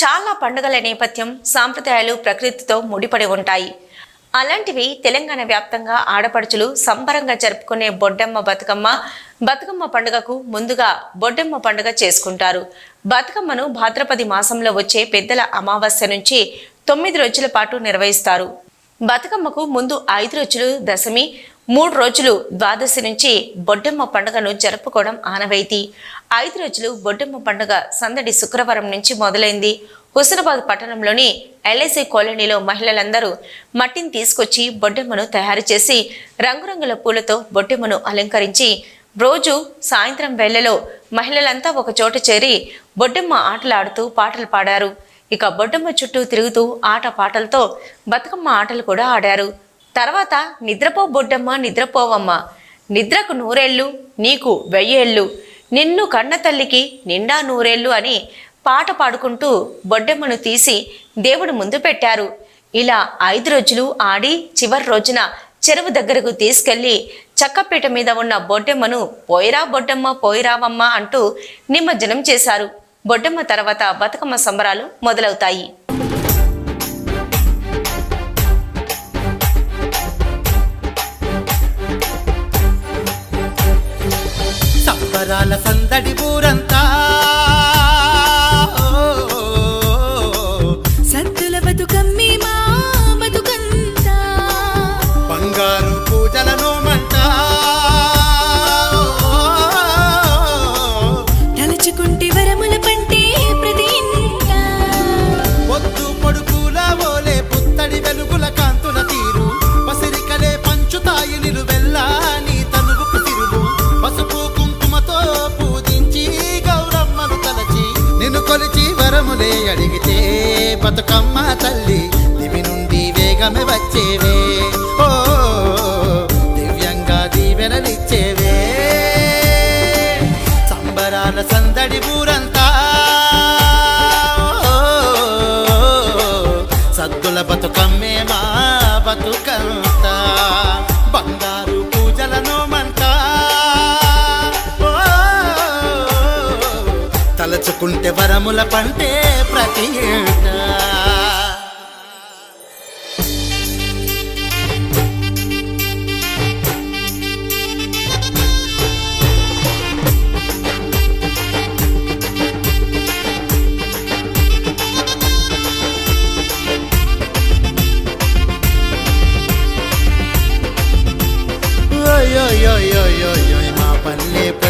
చాలా పండుగల నేపథ్యం సాంప్రదాయాలు ప్రకృతితో ముడిపడి ఉంటాయి. అలాంటివి తెలంగాణ వ్యాప్తంగా ఆడపడుచులు సంబరంగా జరుపుకునే బొడ్డమ్మ బతుకమ్మ బతుకమ్మ పండుగకు ముందుగా బొడ్డమ్మ పండుగ చేసుకుంటారు. బతుకమ్మను భాద్రపది మాసంలో వచ్చే పెద్దల అమావాస్య నుంచి తొమ్మిది రోజుల పాటు నిర్వహిస్తారు. బతుకమ్మకు ముందు ఐదు రోజులు దశమి మూడు రోజులు ద్వాదశి నుంచి బొడ్డమ్మ పండుగను జరుపుకోవడం ఆనవాయితీ. ఐదు రోజులు బొడ్డమ్మ పండుగ సందడి శుక్రవారం నుంచి మొదలైంది. హుస్నాబాద్ పట్టణంలోని ఎల్ఐసి కాలనీలో మహిళలందరూ మట్టిని తీసుకొచ్చి బొడ్డమ్మను తయారు చేసి రంగురంగుల పూలతో బొడ్డమ్మను అలంకరించి రోజు సాయంత్రం వేళలో మహిళలంతా ఒక చోట చేరి బొడ్డమ్మ ఆటలాడుతూ పాటలు పాడారు. ఇక బొడ్డమ్మ చుట్టూ తిరుగుతూ ఆట పాటలతో బతుకమ్మ ఆటలు కూడా ఆడారు. తర్వాత నిద్రపో బొడ్డమ్మ నిద్రపోవమ్మ. నిద్రకు నూరేళ్ళు నీకు వెయ్యేళ్ళు. నిన్ను కన్న తల్లికి నిండా నూరేళ్ళు అని పాట పాడుకుంటూ బొడ్డమ్మను తీసి దేవుడు ముందు పెట్టారు. ఇలా ఐదు రోజులు ఆడి చివరి రోజున చెరువు దగ్గరకు తీసుకెళ్ళి చక్కపీట మీద ఉన్న బొడ్డెమ్మను పోయిరా బొడ్డమ్మ పోయిరావమ్మ అంటూ నిమజ్జనం చేశారు. బొడ్డమ్మ తర్వాత బతుకమ్మ సంబరాలు మొదలవుతాయి. సంబరాల సందడి ఊరంతా. సత్తుల బతుకమ్మి బతుకమ్మ తల్లి దివి నుండి వేగమే వచ్చేవే. ఓ దివ్యంగా దీవెనలిచ్చేవే. సంబరాల సందడి ఊరంతా. సద్దుల బతుకమ్మే మా బతుకంతా. బంగారు పూజలను మంట ఓ, తలచుకుంటే వరముల పంటే ప్రతి ఏటా.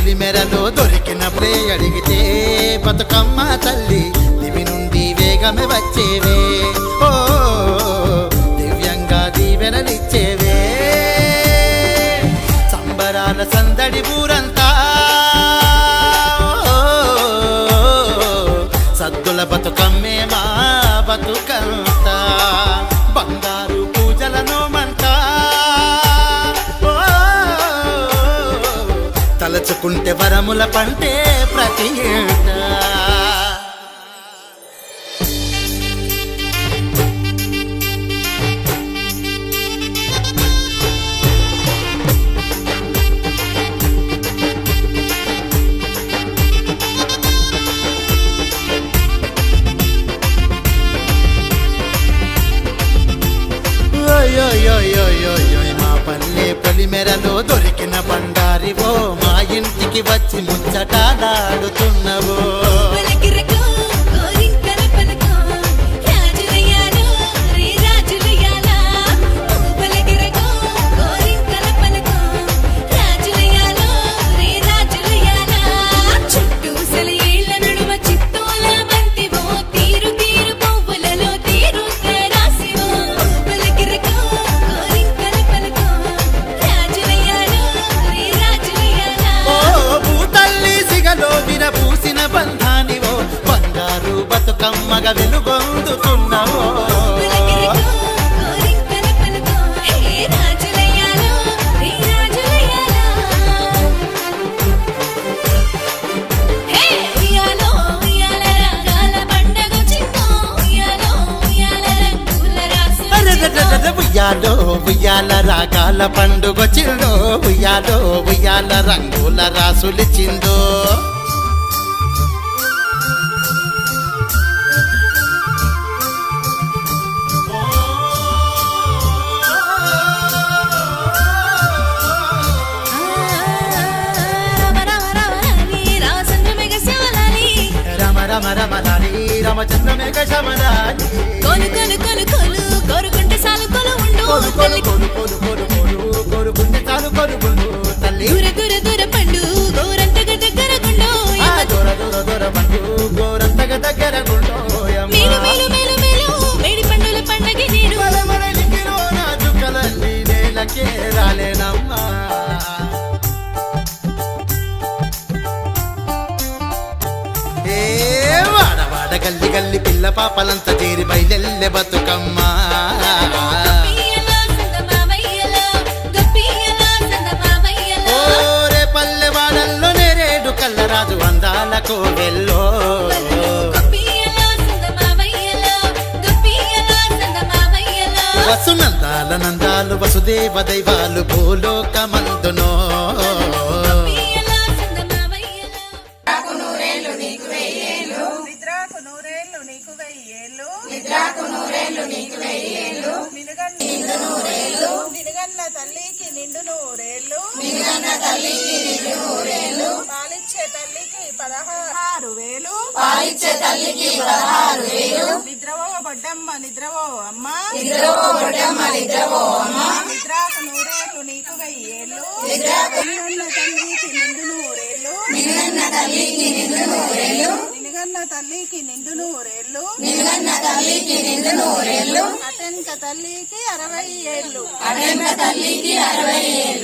పల్లె పొలిమెరలో దొరికిన ప్రే అడిగితే బతుకమ్మ తల్లి దివి నుండి వేగమే వచ్చేవే. ఓ దివ్యంగా దీవెనలిచ్చేవే. సంబరాల సందడి ఊరంతా సద్దుల బతుకమ్మే మా బతుకంతా. బంగారు తలచుకుంటే వరముల పంటే ప్రతి ఏటా. ఇంటికి వచ్చి ముచ్చటాడాడుతున్నవో కమ్మగా వెలుగొందుతున్నావో. ఉయ్యాలో ఉయ్యాల రాగాల పండుగ చిందో ఉయ్యాలో ఉయ్యాల రంగుల రాసులిచిందో కోరుకుంటే సాలు కొలు ఉండు కొలు కొలు తల్లి. కొలు కొలు కొలు కొలు కోరుకుంటే చాలు కొలుగుండు తల్లి. దూర దూర దూర పండు గోరంతగా దగ్గర గుండు ఆ దూర దూర దూర పండు గోరంతగా దగ్గర గుండోయమ్మ మేలు మేలు మేలు మేలు మేడి పండుల పండగ నేను. బలమల నింగిలో నా చుక్కలన్నీ నేలకే రాలేనమ్మా. ఏ వాడ వాడ గల్లి గల్లి పిల్ల పాపలంతా చేరి బయలెల్లె బతుకమ్మా. ఓరే పల్లె వాడల్లో నేరేడు కల్లరాజు అందాల కోవెల్లో గప్పియలా సందమావయ్యలా గప్పియలా సందమావయ్యలా వసు నందాల నందాలు వసుదేవ దైవాలు భూలోకమందునో. నిండు నూరేళ్ళు. పాలిచ్చే తల్లికి పదహారు వేలు. పాలిచ్చే తల్లికి పదహారు వేలు. నిద్రవో బొడ్డమ్మ నిద్రవో అమ్మ. నిద్రవో బొడ్డమ్మ నిద్రవో అమ్మ. నిద్రకు నూరేళ్ళు నీకు వెయ్యేళ్ళు. నిద్రకు తల్లికి నిండు నూరేళ్ళు. నిలుగన్న తల్లికి నిండు నూరేళ్ళు. నిలుగన్న తల్లికి నిండు నూరేళ్ళు. నిలుగన్న తల్లికి అరవై ఏళ్ళు. అటెంక తల్లికి అరవై ఏళ్ళు.